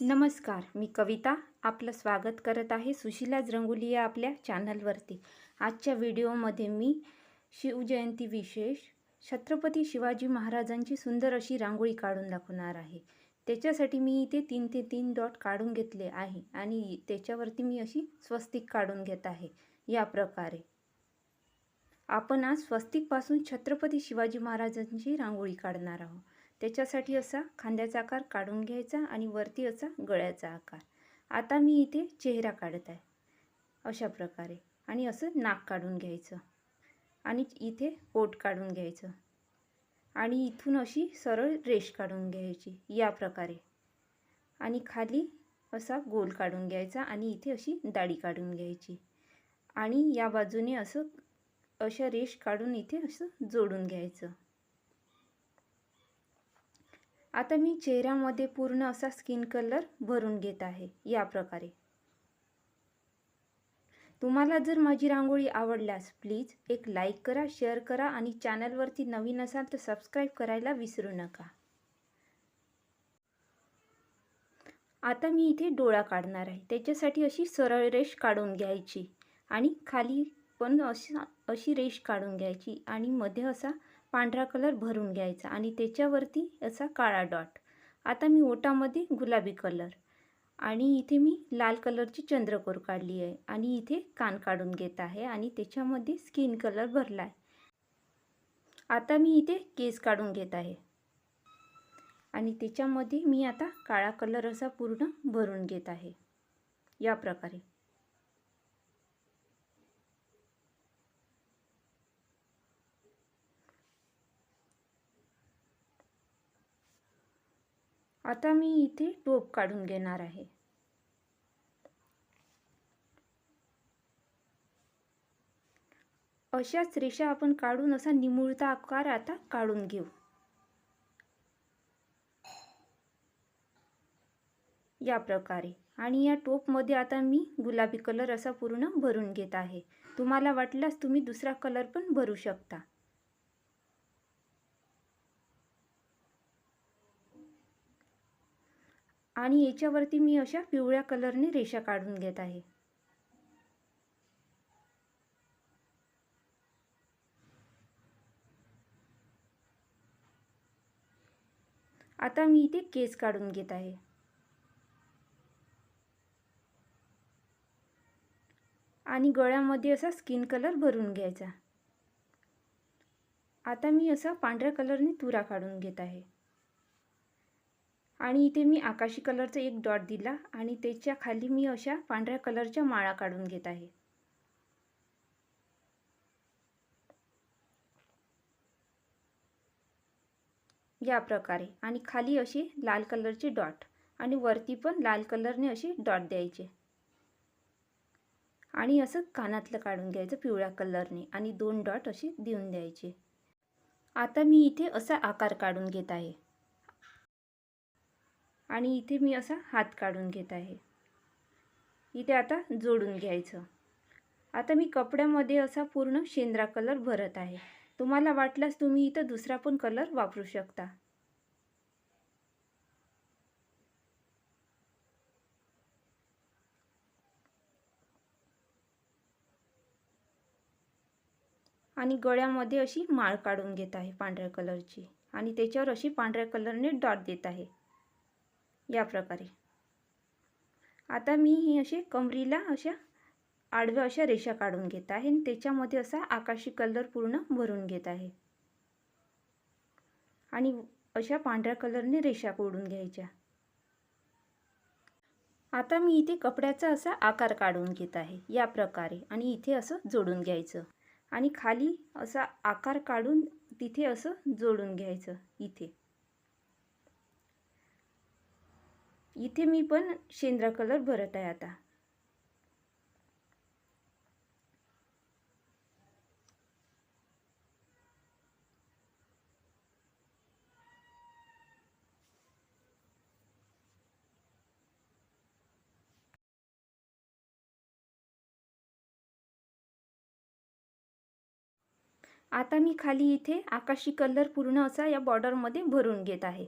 नमस्कार मी कविता. आपलं स्वागत करत आहे सुशिलाज रंगोली या आपल्या चॅनलवरती. आजच्या व्हिडिओमध्ये मी शिवजयंती विशेष छत्रपती शिवाजी महाराजांची सुंदर अशी रांगोळी काढून दाखवणार आहे. त्याच्यासाठी मी इथे तीन ते तीन डॉट काढून घेतले आहे आणि त्याच्यावरती मी अशी स्वस्तिक काढून घेत आहे. या प्रकारे. आपण आज स्वस्तिकपासून छत्रपती शिवाजी महाराजांची रांगोळी काढणार आहोत. त्याच्यासाठी असा खांद्याचा आकार काढून घ्यायचा आणि वरती असा गळ्याचा आकार. आता मी इथे चेहरा काढत आहे. अशा प्रकारे. आणि असं नाक काढून घ्यायचं. आणि इथे पोट काढून घ्यायचं. आणि इथून अशी सरळ रेष काढून घ्यायची. या प्रकारे. आणि खाली असा गोल काढून घ्यायचा आणि इथे अशी दाढी काढून घ्यायची. आणि या बाजूने असं अशा रेष काढून इथे असं जोडून घ्यायचं. आता मी चेहऱ्यामध्ये पूर्ण असा स्किन कलर भरून घेत आहे या प्रकारे. तुम्हाला जर माझी रांगोळी आवडल्यास प्लीज एक लाईक करा शेअर करा आणि चॅनलवरती नवीन असाल तर सबस्क्राईब करायला विसरू नका. आता मी इथे डोळा काढणार आहे. त्याच्यासाठी अशी सरळ रेष काढून घ्यायची आणि खाली पण अशी अशी रेष काढून घ्यायची आणि मध्ये असा पांढरा कलर भरून घ्यायचा आणि त्याच्यावरती असा काळा डॉट. आता मी ओटामध्ये गुलाबी कलर आणि इथे मी लाल कलरची चंद्रकोर काढली आहे आणि इथे कान काढून घेत आहे आणि त्याच्यामध्ये स्किन कलर भरला आहे. आता मी इथे केस काढून घेत आहे आणि त्याच्यामध्ये मी आता काळा कलर असा पूर्ण भरून घेत आहे. या प्रकारे. आता मी इथे टोप काढून घेणार आहे. अशाच रेषा आपण काढून असा निमुळता आकार आता काढून घेऊ. या प्रकारे. आणि या टोपमध्ये आता मी गुलाबी कलर असा पूर्ण भरून घेत आहे. तुम्हाला वाटल्यास तुम्ही दुसरा कलर पण भरू शकता. आणि याच्यावरती मी अशा पिवळ्या कलरने रेषा काढून घेत आहे. आता मी इथे केस काढून घेत आहे. आणि गळ्यामध्ये असा स्किन कलर भरून घ्यायचा. आता मी असा पांढऱ्या कलरने तुरा काढून घेत आहे. आणि इथे मी आकाशी कलरचा एक डॉट दिला आणि त्याच्याखाली मी अशा पांढऱ्या कलरच्या माळा काढून घेत आहे. या प्रकारे. आणि खाली असे लाल कलरचे डॉट आणि वरती पण लाल कलरने असे डॉट द्यायचे. आणि असं कानातलं काढून घ्यायचं पिवळ्या कलरने आणि दोन डॉट असे देऊन द्यायचे. आता मी इथे असा आकार काढून घेत आहे. आणि इथे मी असा हात काढून घेत आहे. इथे आता जोडून घ्यायचं. आता मी कपड्यामध्ये असा पूर्ण शेंद्रा कलर भरत आहे. तुम्हाला वाटल्यास तुम्ही इथं दुसरा पण कलर वापरू शकता. आणि गळ्यामध्ये अशी माळ काढून घेत आहे पांढऱ्या कलरची. आणि त्याच्यावर अशी पांढऱ्या कलरने डॉट देत आहे. या प्रकारे. आता मी ही असे कमरीला अशा आडव्या अशा रेषा काढून घेत आहे आणि त्याच्यामध्ये असा आकाशी कलर पूर्ण भरून घेत आहे. आणि अशा पांढऱ्या कलरने रेषा कोडून घ्यायच्या. आता मी इथे कपड्याचा असा आकार काढून घेत आहे या प्रकारे आणि इथे असं जोडून घ्यायचं. आणि खाली असा आकार काढून तिथे असं जोडून घ्यायचं इथे. इथे मी पण शेंद्रा कलर भरत आहे आता. आता मी खाली इथे आकाशी कलर पूर्ण असा या बॉर्डरमध्ये भरून घेत आहे.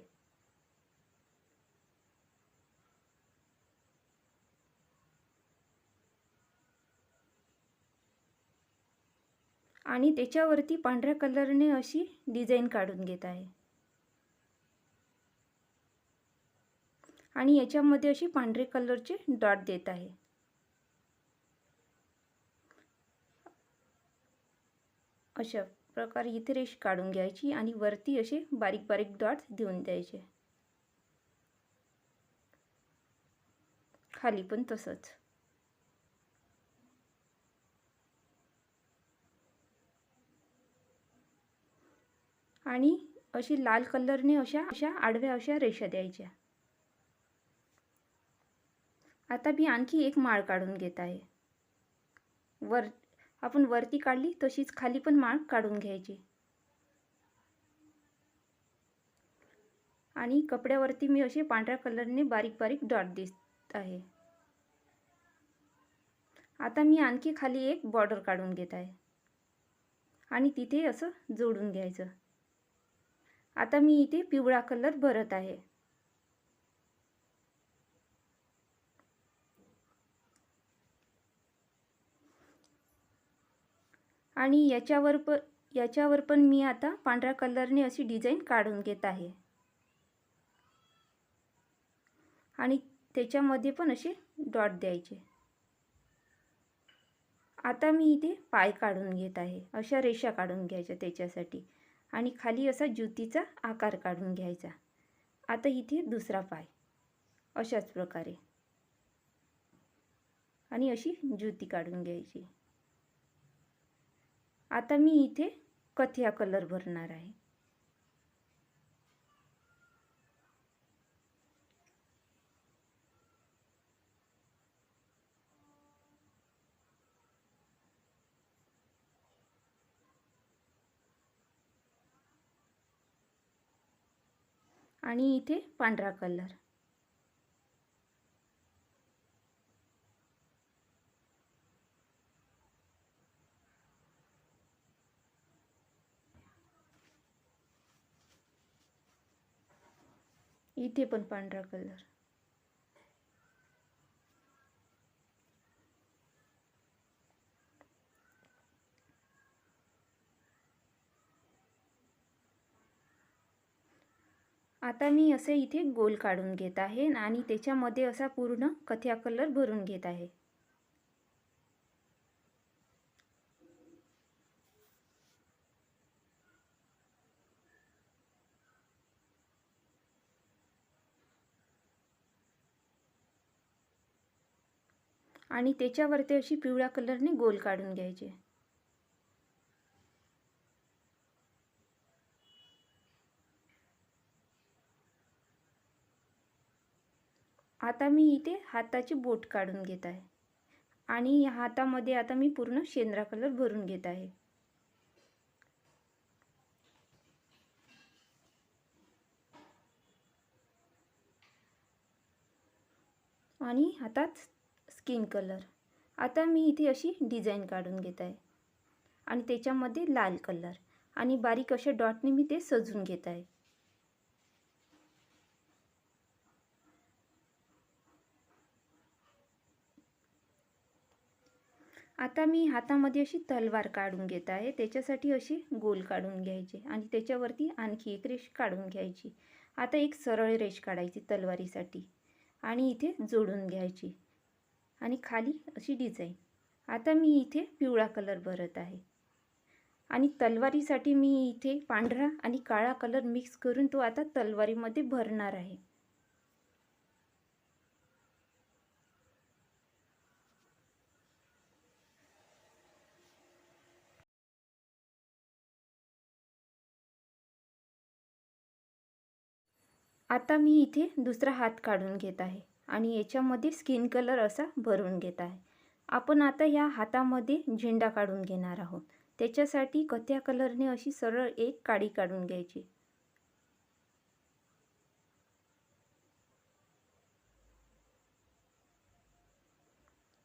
आणि त्याच्यावरती पांढऱ्या कलरने अशी डिझाईन काढून घेत आहे. आणि याच्यामध्ये अशी पांढरे कलरचे डॉट देत आहे. अशा प्रकारे इथे रेष काढून घ्यायची आणि वरती असे बारीक बारीक डॉट देऊन द्यायचे. खाली पण तसंच. आणि अशी लाल कलरने अशा अशा आडव्या अशा रेषा द्यायच्या. आता मी आणखी एक माळ काढून घेत आहे. वर आपण वरती काढली तशीच खाली पण माळ काढून घ्यायची. आणि कपड्यावरती मी असे पांढऱ्या कलरने बारीक बारीक डॉट दिसत आहे. आता मी आणखी खाली एक बॉर्डर काढून घेत आहे. आणि तिथे असं जोडून घ्यायचं. आता मी इथे पिवळा कलर भरत आहे. आणि याच्यावर पण याच्यावर पण मी आता पांढऱ्या कलरने अशी डिझाईन काढून घेत आहे. आणि त्याच्यामध्ये पण असे डॉट द्यायचे. आता मी इथे पाय काढून घेत आहे. अशा रेषा काढून घ्यायच्या त्याच्यासाठी. आणि खाली असा ज्युतीचा आकार काढून घ्यायचा. आता इथे दुसरा पाय. अशाच प्रकारे. आणि अशी ज्युती काढून घ्यायची. आता मी इथे कथिया कलर भरणार आहे. आणि इथे पांढरा कलर. इथे पण पांढरा कलर. आता मी असे इथे गोल काढून घेत आहे आणि त्याच्यामध्ये असा पूर्ण कथ्या कलर भरून घेत आहे. आणि त्याच्यावरती अशी पिवळ्या कलरने गोल काढून घ्यायचे. आता मी इथे हाताची बोट काढून घेत आहे. आणि या हातामध्ये आता मी पूर्ण शेंद्रा कलर भरून घेत आहे. आणि हातात स्किन कलर. आता मी इथे अशी डिझाईन काढून घेत आहे. आणि त्याच्यामध्ये लाल कलर. आणि बारीक अशा डॉटने मी ते सजून घेत आहे. आता मी हातामध्ये अशी तलवार काढून घेत आहे. त्याच्यासाठी अशी गोल काढून घ्यायचे आणि त्याच्यावरती आणखी एक रेष काढून घ्यायची. आता एक सरळ रेष काढायची तलवारीसाठी आणि इथे जोडून घ्यायची. आणि खाली अशी डिझाईन आता मी इथे पिवळा कलर भरत आहे. आणि तलवारीसाठी मी इथे पांढरा आणि काळा कलर मिक्स करून तो आता तलवारीमध्ये भरणार आहे. आता मी इथे दुसरा हात काढून घेत आहे आणि याच्यामध्ये स्किन कलर असा भरून घेत आहे. आपण आता या हातामध्ये झेंडा काढून घेणार आहोत. त्याच्यासाठी कथ्या कलरने अशी सरळ एक काडी काढून घ्यायची.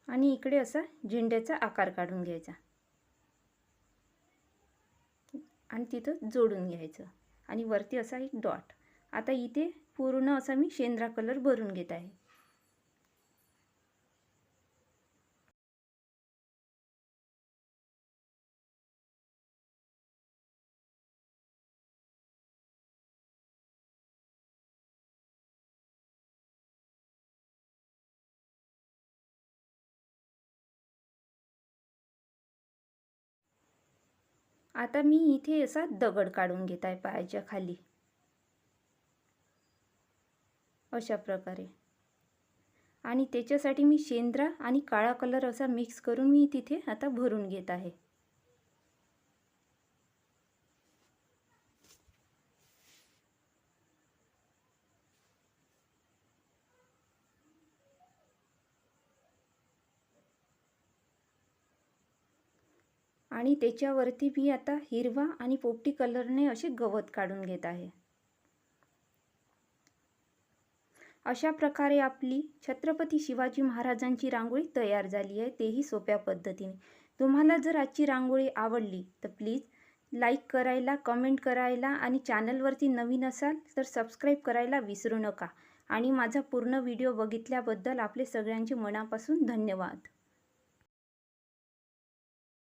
आणि इकडे असा झेंड्याचा आकार काढून घ्यायचा. आणि तिथं जोडून घ्यायचं. आणि वरती असा एक डॉट. आता इथे पूर्ण असा मी शेंद्रा कलर भरून घेत आहे. आता मी इथे असा दगड काढून घेत आहे पायाच्या खाली. अशा प्रकारे. आणि त्याच्यासाठी मी शेंद्रा आणि काळा कलर असा मिक्स करून मी तिथे आता भरून घेत आहे. आणि त्याच्यावरती मी आता हिरवा आणि पोपटी कलरने असे गवत काढून घेत आहे. अशा प्रकारे आपली छत्रपती शिवाजी महाराजांची रांगोळी तयार झाली आहे. तेही सोप्या पद्धतीने. तुम्हाला जर आजची रांगोळी आवडली तर प्लीज लाईक करायला कमेंट करायला आणि चॅनलवरती नवीन असाल तर सबस्क्राईब करायला विसरू नका. आणि माझा पूर्ण व्हिडिओ बघितल्याबद्दल आपले सगळ्यांचे मनापासून धन्यवाद.